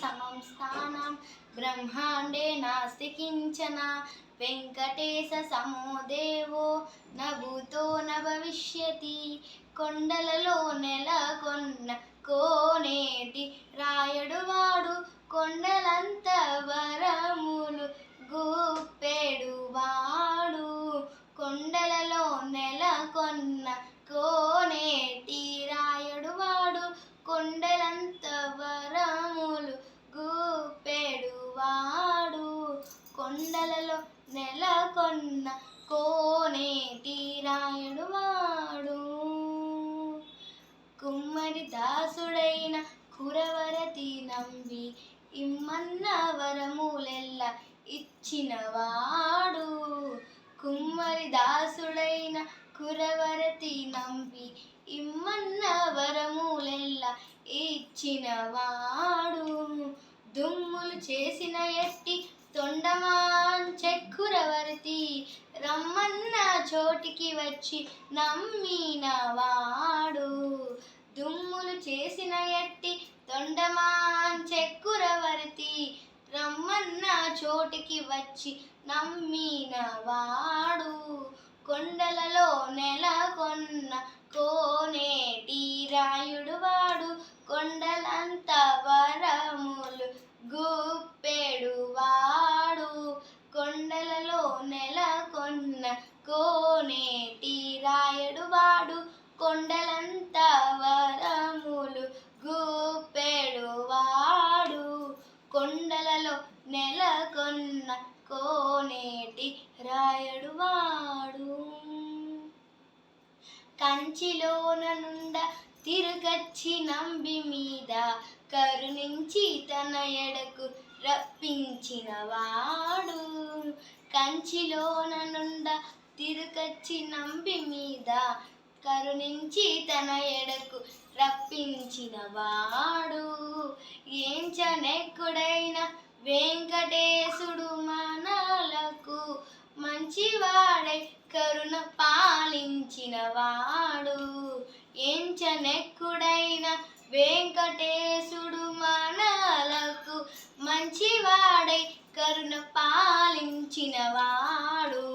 సమం స్థానం బ్రహ్మాండే నాస్తి కించన. వెంకటేశ సమో దేవో న భూతో కొండలలో నెల కొన్న కోనేటి రాయడు వాడు కొండలంత నెలకొన్న కోనేటి రాయుడు వాడు. కుమ్మరి దాసుడైన కురవరతి నంబి ఇమ్మన్న వరములెల్ల ఇచ్చినవాడు కుమ్మరి దాసుడైన కురవరతి నంబి ఇమ్మన్న వరములెల్ల ఇచ్చినవాడు దుమ్ములు చేసిన ఎట్టి తొండమాన్ చెక్కురవర్తి రమ్మన్న చోటికి వచ్చి నమ్మినవాడు దుమ్ములు చేసిన ఎట్టి తొండమాన్ చెక్కురవర్తి రమ్మన్న చోటికి వచ్చి నమ్మినవాడు కొండలలో నెలకొన్న కోనేటి రాయుడు నెలకొన్న కోనేటి రాయడు వాడు కొండలంత వరములు గుప్పెడు వాడు. కొండలలో నెలకొన్న కోనేటి రాయడు వాడు. కంచిలోన నుండ తిరుగచ్చి నంబి మీద కరుణించి తన ఎడకు రప్పించిన వాడు కంచిలోన నుండ తిరుకచ్చి నంబి మీద కరుణించి తన ఎడకు రప్పించిన వాడు ఏం చనెక్కుడైన వెంకటేశుడు మనలకు మంచివాడై కరుణ పాలించిన వాడు ఎంచనెక్కుడైన వెంకటేశుడు కరుణ పాలించిన వాడు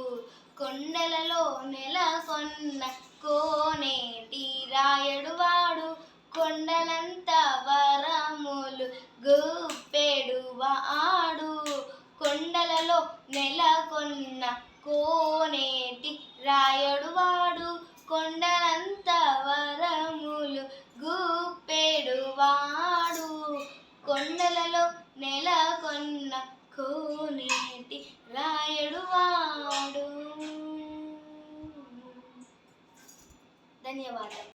కొండలలో నెలకొన్న కోనేటి రాయడు వాడు కొండలంత వరములు గుప్పెడు వాడు కొండలలో నెలకొన్న కోనేటి రాయడు వాడు కొండలంత వరములు గుప్పెడు వాడు కొండలలో నెలకొన్న కోనేటి రాయడు వాడు. ధన్యవాదాలు.